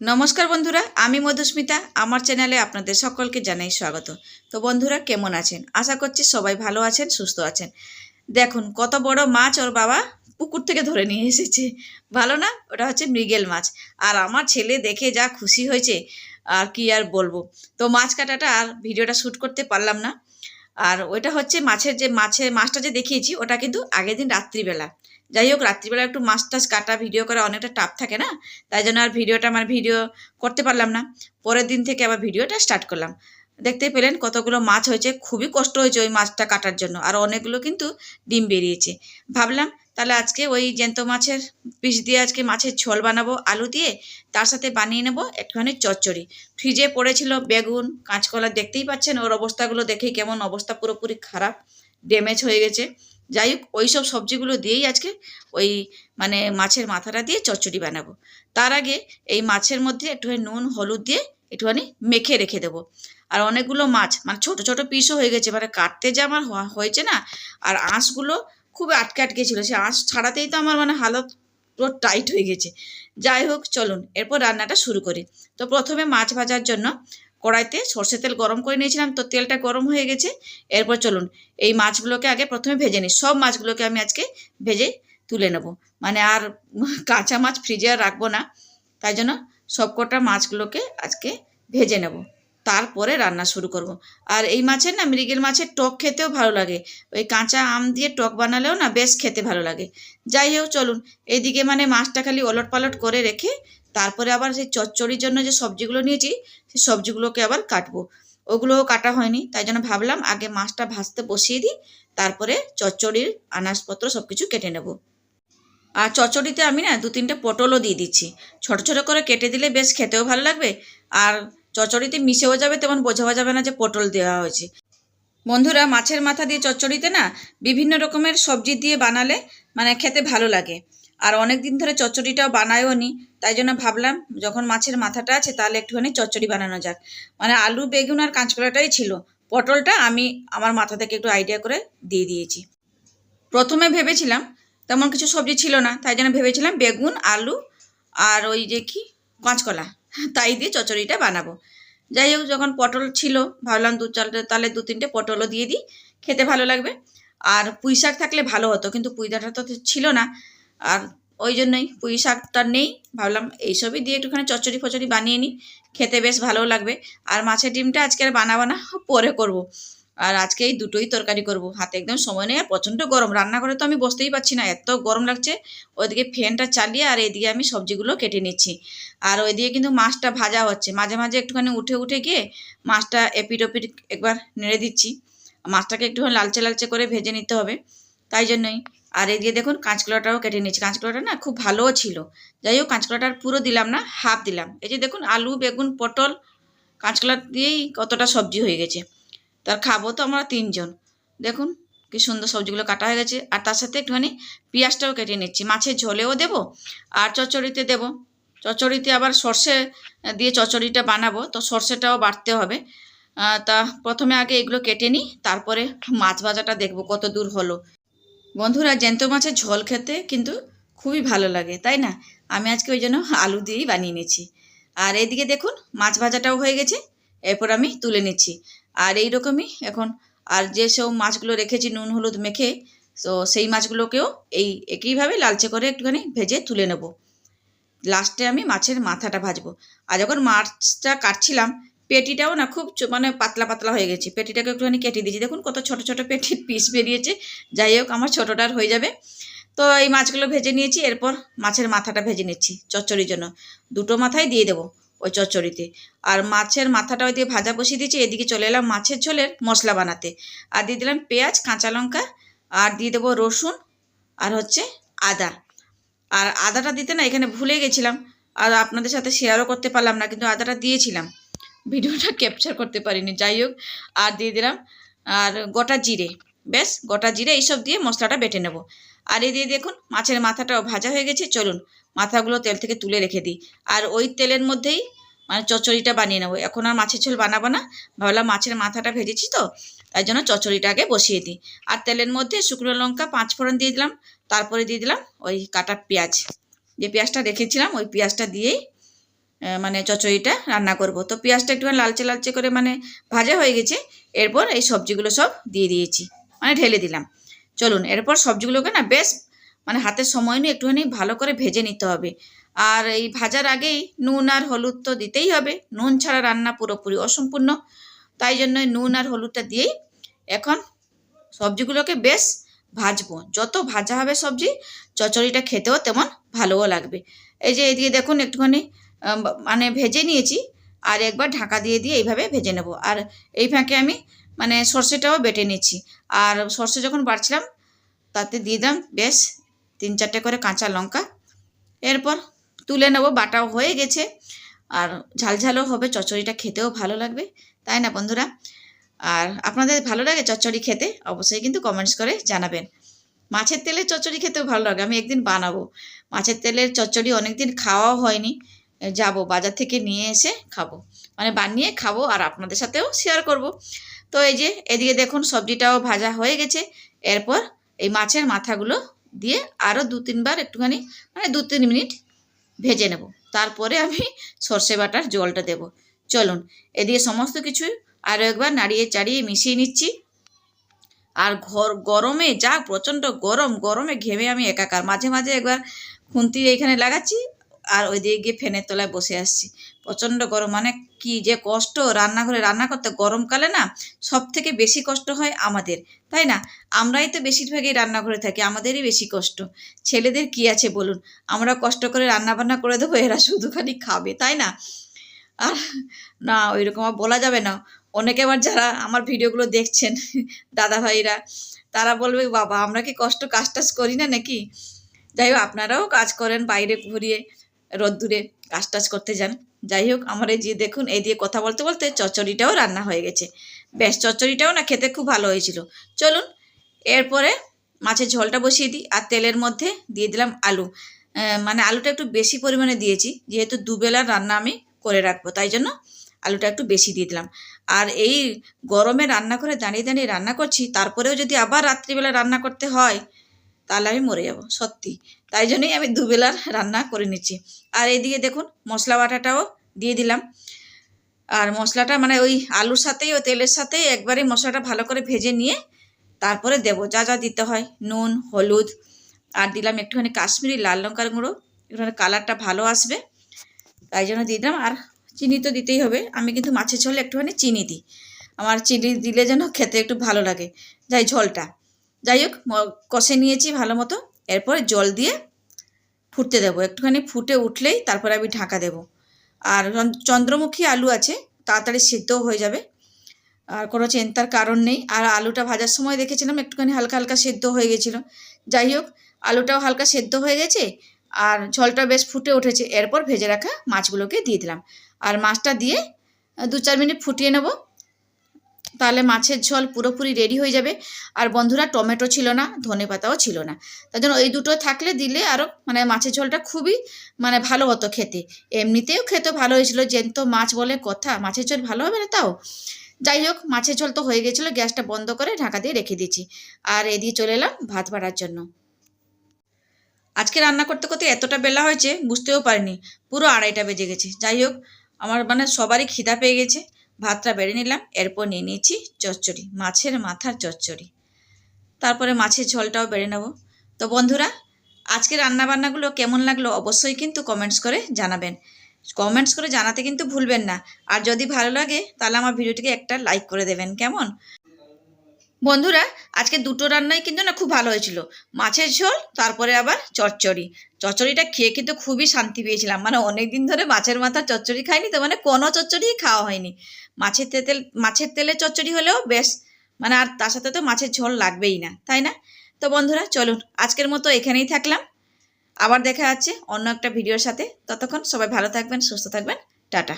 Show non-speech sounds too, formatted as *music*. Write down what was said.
নমস্কার বন্ধুরা, আমি মধুস্মিতা। আমার চ্যানেলে আপনাদের সকলকে জানাই স্বাগত। তো বন্ধুরা, কেমন আছেন? আশা করছি সবাই ভালো আছেন, সুস্থ আছেন। দেখুন, কত বড় মাছ ওর বাবা পুকুর থেকে ধরে নিয়ে এসেছে। ভালো না? ওটা হচ্ছে মৃগেল মাছ। আর আমার ছেলে দেখে যা খুশি হয়েছে, আর কি আর বলব? তো মাছ কাটাটা আর ভিডিওটা শ্যুট করতে পারলাম না। আর ওইটা হচ্ছে মাছের যে, মাছের মাছটা যে দেখিয়েছি, ওটা কিন্তু আগের দিন রাত্রিবেলা। যাই হোক, রাত্রিবেলা একটু মাছ টাছ কাটা ভিডিও করা অনেকটা টাপ থাকে না? তাই জন্য আর ভিডিওটা আমার ভিডিও করতে পারলাম না। পরের দিন থেকে আবার ভিডিওটা স্টার্ট করলাম। দেখতেই পেলেন কতগুলো মাছ হয়েছে, খুবই কষ্ট হয়েছে ওই মাছটা কাটার জন্য। আর অনেকগুলো কিন্তু ডিম বেরিয়েছে। ভাবলাম, তাহলে আজকে ওই জ্যান্ত মাছের পিস দিয়ে আজকে মাছের ঝোল বানাবো, আলু দিয়ে। তার সাথে বানিয়ে নেব একটুখানি চচ্চড়ি। ফ্রিজে পড়েছিল বেগুন, কাঁচকলা, দেখতেই পাচ্ছেন ওর অবস্থাগুলো দেখেই কেমন অবস্থা পুরোপুরি খারাপ, ড্যামেজ হয়ে গেছে। যাই হোক ওই সব সবজিগুলো দিয়েই আজকে ওই মানে মাছের মাথাটা দিয়ে চচ্চড়ি বানাবো। তার আগে এই মাছের মধ্যে একটুখানি নুন, হলুদ দিয়ে একটুখানি মেখে রেখে দেবো। আর অনেকগুলো মাছ মানে ছোট ছোট পিসও হয়ে গেছে মানে কাটতে যে আমার হয়েছে না, আর আঁশগুলো খুব আটকে আটকে ছিল, সে আঁশ ছাড়াতেই তো আমার মানে হালত পুরো টাইট হয়ে গেছে। যাই হোক, চলুন, এরপর রান্নাটা শুরু করি। তো প্রথমে মাছ ভাজার জন্য কড়াইতে সর্ষে তেল গরম করে নিয়েছিলাম, তো তেলটা গরম হয়ে গেছে। এরপর চলুন, এই মাছগুলোকে আগে প্রথমে ভেজে নিই। সব মাছগুলোকে আমি আজকে ভেজে তুলে নেব। মানে আর কাঁচা মাছ ফ্রিজে আর রাখব না, তাই জন্য সবকটা মাছগুলোকে আজকে ভেজে নেব। তারপরে রান্না শুরু করব। আর এই মাছের না, মৃগেল মাছের টক খেতেও ভালো লাগে। ওই কাঁচা আম দিয়ে টক বানালেও না বেশ খেতে ভালো লাগে। যাই হোক, চলুন। এইদিকে মানে মাছটা খালি ওলট পালট করে রেখে তারপরে আবার সেই চচ্চড়ির জন্য যে সবজিগুলো নিয়েছি, সেই সবজিগুলোকে আবার কাটবো। ওগুলোও কাটা হয়নি, তাই জন্য ভাবলাম আগে মাছটা ভাজতে বসিয়ে দিই, তারপরে চচ্চড়ির আনাজপত্র সব কিছু কেটে নেব। আর চচ্চড়িতে আমি না দু তিনটে পটলও দিয়ে দিচ্ছি। ছোট ছোট করে কেটে দিলে বেশ খেতেও ভালো লাগবে, আর চচ্চড়িতে মিশেও যাবে, তেমন বোঝাও যাবে না যে পটল দেওয়া হয়েছে। বন্ধুরা, মাছের মাথা দিয়ে চচ্চড়িতে না বিভিন্ন রকমের সবজি দিয়ে বানালে মানে খেতে ভালো লাগে। আর অনেক দিন ধরে চচ্চড়িটাও বানায়ও নি তাই জন্য ভাবলাম যখন মাছের মাথাটা আছে তাহলে একটুখানি চচ্চড়ি বানানো যাক। মানে আলু, বেগুন আর কাঁচকলাটাই ছিল, পটলটা আমি আমার মাথা থেকে একটু আইডিয়া করে দিয়ে দিয়েছি। প্রথমে ভেবেছিলাম তেমন কিছু সবজি ছিল না, তাই জন্য ভেবেছিলাম বেগুন, আলু আর ওই যে কি, কাঁচকলা, তাই দিয়ে চচ্চড়িটা বানাবো। যাই হোক, যখন পটল ছিল, ভাবলাম দু চারটে তাহলে দু তিনটে পটলও দিয়ে দিই, খেতে ভালো লাগবে। আর পুঁই শাক থাকলে ভালো হতো, কিন্তু পুঁই ডাঁটা তো ছিল না আর ওই জন্যই পুঁই শাকটা নেই। ভাবলাম এইসবই দিয়ে একটুখানি চচ্চড়ি ফচড়ি বানিয়ে নিই। খেতে বেশ ভালো লাগবে। আর মাছের ডিমটা আজকে আর বানাবো না, পরে করব। আর আজকে এই দুটোই তরকারি করব। হাতে একদম সময় নেই আর প্রচণ্ড গরম। রান্নাঘরে তো আমি বসতেই পারছি না, এত গরম লাগছে। ওইদিকে ফ্যানটা চালিয়ে আর এইদিকে আমি সবজিগুলো কেটে নিচ্ছি। আর ওইদিকে কিন্তু মাছটা ভাজা হচ্ছে। মাঝে মাঝে একটুখানি উঠে উঠে গিয়ে মাছটা এপিট ওপিট একবার নেড়ে দিচ্ছি। মাছটাকে একটুখানি লালচে লালচে করে ভেজে নিতে হবে। তাই জন্যই আর এদিকে দেখুন, কাঁচকলাটাও কেটে নিচ্ছি কাঁচকলাটা না খুব ভালোও ছিল। যাই হোক, কাঁচকলাটার পুরো দিলাম না হাফ দিলাম। এই যে দেখুন, আলু, বেগুন, পটল, কাঁচকলা দিয়েই কতটা সবজি হয়ে গেছে। তার খাব তো আমরা তিনজন। দেখুন, কি সুন্দর সবজিগুলো কাটা হয়ে গেছে। আর তার সাথে একটুখানি পেঁয়াজটাও কেটে নিচ্ছি। মাছের ঝোলেও দেব আর চচ্চড়িতে দেব। চচ্চড়িতে আবার সর্ষে দিয়ে চচ্চড়িটা বানাবো, তো সর্ষেটাও বাটতে হবে। তা প্রথমে আগে এগুলো কেটে নিই, তারপরে মাছ ভাজাটা দেখব কত দূর হলো। বন্ধুরা, জ্যান্ত মাছের ঝোল খেতে কিন্তু খুবই ভালো লাগে, তাই না? আমি আজকে ওই জন্য আলু দিয়েই বানিয়ে নিয়েছি। আর এদিকে দেখুন, মাছ ভাজাটাও হয়ে গেছে, এরপর আমি তুলে নিচ্ছি। আর এই রকমই এখন, আর যেসব মাছগুলো রেখেছি নুন, হলুদ মেখে, তো সেই মাছগুলোকেও এই একইভাবে লালচে করে একটুখানি ভেজে তুলে নেব। লাস্টে আমি মাছের মাথাটা ভাজবো। আর যখন মাছটা কাটছিলাম পেটিটাও না খুব মানে পাতলা পাতলা হয়ে গেছে। পেটিটাকে একটুখানি কেটে দিয়েছি। দেখুন কত ছোট ছোট পেটির পিস *laughs* বেরিয়েছে। যাই হোক, আমার ছোটোটার হয়ে যাবে। তো এই মাছগুলো ভেজে নিয়েছি, এরপর মাছের মাথাটা ভেজে নিচ্ছি চচ্চড়ির জন্য। দুটো মাথায় দিয়ে দেবো ওই চচ্চড়িতে। আর মাছের মাথাটা ওই দিয়ে ভাজা বসিয়ে দিয়েছি, এদিকে চলে এলাম মাছের ঝোলের মশলা বানাতে। আর দিয়ে দিলাম পেঁয়াজ, কাঁচা লঙ্কা, আর দিয়ে দেবো রসুন, আর হচ্ছে আদা। আর আদাটা দিতে না, এখানে ভুলে গেছিলাম। আর আপনাদের সাথে শেয়ারও করতে পারলাম না, কিন্তু আদাটা দিয়েছিলাম। ভিডিওটা ক্যাপচার করতে পারিনি। যাই হোক আর দিয়ে দিলাম। আর গোটা জিরে বেশ গোটা জিরে এইসব দিয়ে মশলাটা বেটে নেব। আর এই দিয়ে দেখুন, মাছের মাথাটাও ভাজা হয়ে গেছে। চলুন, মাথাগুলো তেল থেকে তুলে রেখে দিই। আর ওই তেলের মধ্যেই মানে চচ্চড়িটা বানিয়ে নেব। এখন আর মাছের ঝোল বানাবো না। ভাবলাম মাছের মাথাটা ভেজেছি তো, তাই জন্য চচ্চড়িটা আগে বসিয়ে দিই। আর তেলের মধ্যে শুকনো লঙ্কা, পাঁচ ফোড়ন দিয়ে দিলাম। তারপরে দিয়ে দিলাম ওই কাটা পেঁয়াজ। যে পেঁয়াজটা রেখেছিলাম, ওই পেঁয়াজটা দিয়েই মানে চচড়িটা রান্না করব। তো পেঁয়াজটা একটু লালচে লালচে করে মানে ভাজা হয়ে গেছে, এরপর এই সবজিগুলো সব দিয়ে দিয়েছি মানে ঢেলে দিলাম। চলুন, এরপর সবজিগুলোকে না বেশ মানে হাতের সময় নিয়ে একটুখানি ভালো করে ভেজে নিতে হবে। আর এই ভাজার আগেই নুন আর হলুদ তো দিতেই হবে, নুন ছাড়া রান্না পুরোপুরি অসম্পূর্ণ। তাই জন্য নুন আর হলুদটা দিয়েই এখন সবজিগুলোকে বেশ ভাজবো। যত ভাজা হবে সবজি চচড়িটা খেতেও তেমন ভালোও লাগবে। এই যে এদিকে দেখুন, একটুখানি মানে ভেজে নিয়েছি, আর একবার ঢাকা দিয়ে দিয়ে এইভাবে ভেজে নেব। আর এই ফাঁকে আমি মানে সর্ষেটাও বেটে নিচ্ছি। আর সর্ষে যখন বাড়ছিলাম তাতে দিয়ে দিলাম, বেশ, তিন চারটে করে কাঁচা লঙ্কা। এরপর তুলে নেব, বাটাও হয়ে গেছে। আর ঝালঝালও হবে, চচ্চড়িটা খেতেও ভালো লাগবে, তাই না বন্ধুরা? আর আপনাদের ভালো লাগে চচ্চড়ি খেতে, অবশ্যই কিন্তু কমেন্টস করে জানাবেন। মাছের তেলের চচ্চড়ি খেতেও ভালো লাগে, আমি একদিন বানাবো। মাছের তেলের চচ্চড়ি অনেকদিন খাওয়াও হয়নি যাব, বাজার থেকে নিয়ে এসে খাব। মানে বানিয়ে খাব আর আপনাদের সাথেও শেয়ার করব। তো এই যে, এদিকে দেখুন সবজিটাও ভাজা হয়ে গেছে। এরপর এই মাছের মাথাগুলো দিয়ে আরও দু তিনবার একটুখানি মানে দু তিন মিনিট ভেজে নেব। তারপরে আমি সর্ষে বাটার জলটা দেব। চলুন, এদিকে সমস্ত কিছু আরও একবার নাড়িয়ে চাড়িয়ে মিশিয়ে নিচ্ছি। আর ঘর, গরমে যা প্রচণ্ড গরম, গরমে ঘেমে আমি একাকার। মাঝে মাঝে একবার খুন্তি এইখানে লাগাচ্ছি আর ওই দিকে গিয়ে ফ্যানের তলায় বসে আসছি। প্রচণ্ড গরম মানে কি যে কষ্ট রান্নাঘরে রান্না করতে গরমকালে না সব থেকে বেশি কষ্ট হয় আমাদের, তাই না? আমরাই তো বেশিরভাগই রান্নাঘরে থাকি, আমাদেরই বেশি কষ্ট। ছেলেদের কি আছে বলুন? আমরা কষ্ট করে রান্না বান্না করে দেবো, এরা শুধু খালি খাবে, তাই না? আর না ওই রকম আর বলা যাবে না। অনেকে আবার যারা আমার ভিডিওগুলো দেখছেন *laughs* দাদা ভাইরা তারা বলবে, বাবা, আমরা কি কষ্ট কাজ টাজ করি না নাকি? যাই হোক, আপনারাও কাজ করেন বাইরে ঘুরিয়ে। রোদ্দুরে কাজ টাজ করতে যান। যাই হোক আমার এই যে দেখুন, এই দিয়ে কথা বলতে বলতে চচ্চড়িটাও রান্না হয়ে গেছে। বেশ, চচ্চড়িটাও না খেতে খুব ভালো হয়েছিল। চলুন, এরপরে মাছের ঝোলটা বসিয়ে দিই আর তেলের মধ্যে দিয়ে দিলাম আলু। মানে আলুটা একটু বেশি পরিমাণে দিয়েছি, যেহেতু দুবেলার রান্না আমি করে রাখব, তাই জন্য আলুটা একটু বেশি দিয়ে দিলাম। আর এই গরমে রান্না করে দাঁড়িয়ে দাঁড়িয়ে রান্না করছি, তারপরেও যদি আবার রাত্রিবেলা রান্না করতে হয় তাহলে আমি মরে যাব, সত্যি। তাই জন্যই আমি দুবেলার রান্না করে নিচ্ছি। আর এইদিকে দেখুন, মশলা বাটাটাও দিয়ে দিলাম। আর মশলাটা মানে ওই আলুর সাথেই ও তেলের সাথেই একবারে মশলাটা ভালো করে ভেজে নিয়ে তারপরে দেবো। যা যা দিতে হয়, নুন, হলুদ, আর দিলাম একটুখানি কাশ্মীরি লাল লঙ্কার গুঁড়ো। একটুখানি কালারটা ভালো আসবে, তাই জন্য দিয়ে দিলাম। আর চিনি তো দিতেই হবে। আমি কিন্তু মাছের ঝোলে একটুখানি চিনি দিই। আমার চিনি দিলে যেন খেতে একটু ভালো লাগে। যাই, ঝোলটা। যাই হোক কষে নিয়েছি ভালো মতো। এরপর জল দিয়ে ফুটতে দেবো। একটুখানি ফুটে উঠলেই তারপরে আমি ঢাকা দেবো। আর চন্দ্রমুখী আলু আছে, তাড়াতাড়ি সিদ্ধও হয়ে যাবে। আর কোনো চিন্তার কারণ নেই। আর আলুটা ভাজার সময় দেখেছিলাম, একটুখানি হালকা হালকা সেদ্ধ হয়ে গেছিল। যাই হোক, আলুটাও হালকা সেদ্ধ হয়ে গেছে, আর ঝোলটা বেশ ফুটে উঠেছে। এরপর ভেজে রাখা মাছগুলোকে দিয়ে দিলাম। আর মাছটা দিয়ে দু চার মিনিট ফুটিয়ে নেব। তাহলে মাছের ঝোল পুরোপুরি রেডি হয়ে যাবে। আর বন্ধুরা, টমেটো ছিল না, ধনে পাতাও ছিল না। তার জন্য এই দুটো থাকলে দিলে আরও মানে মাছের ঝোলটা খুবই মানে ভালো হতো খেতে। এমনিতেও খেতে ভালো হয়েছিল। তো মাছ বলে কথা, মাছের ঝোল ভালো হবে না তাও? যাই হোক, মাছের ঝোল তো হয়ে গেছিল, গ্যাসটা বন্ধ করে ঢাকা দিয়ে রেখে দিয়েছি। আর এদিকে চলে এলাম ভাত বাড়ার জন্য। আজকে রান্না করতে করতে এতটা বেলা হয়েছে, বুঝতেও পারিনি। পুরো আড়াইটা বেজে গেছে। যাই হোক, আমার মানে সবারই খিদা পেয়ে গেছে। ভাতটা বেড়ে নিলাম, এরপর নিয়ে নিয়েছি চচ্চড়ি, মাছের মাথার চচ্চড়ি। তারপরে মাছের ঝোলটাও বেড়ে নেব। তো বন্ধুরা আজকে রান্নাবান্নাগুলো কেমন লাগল অবশ্যই কিন্তু কমেন্টস করে জানাবেন। কমেন্টস করে জানাতে কিন্তু ভুলবেন না। আর যদি ভালো লাগে, তাহলে আমার ভিডিওটিকে একটা লাইক করে দেবেন, কেমন? বন্ধুরা, আজকে দুটো রান্নাই কিন্তু না খুব ভালো হয়েছিল। মাছের ঝোল, তারপরে আবার চচ্চড়ি। চচ্চড়িটা খেয়ে কিন্তু খুবই শান্তি পেয়েছিলাম। মানে অনেক দিন ধরে মাছের মাথার চচ্চড়ি খাইনি তো মানে কোনো চচ্চড়িই খাওয়া হয়নি। মাছের তেল মাছের তেলে চচ্চড়ি হলেও বেশ মানে আর তার সাথে তো মাছের ঝোল লাগবেই না, তাই না? তো বন্ধুরা, চলুন, আজকের মতো এখানেই থাকলাম। আবার দেখা যাচ্ছে অন্য একটা ভিডিওর সাথে। ততক্ষণ সবাই ভালো থাকবেন, সুস্থ থাকবেন। টাটা।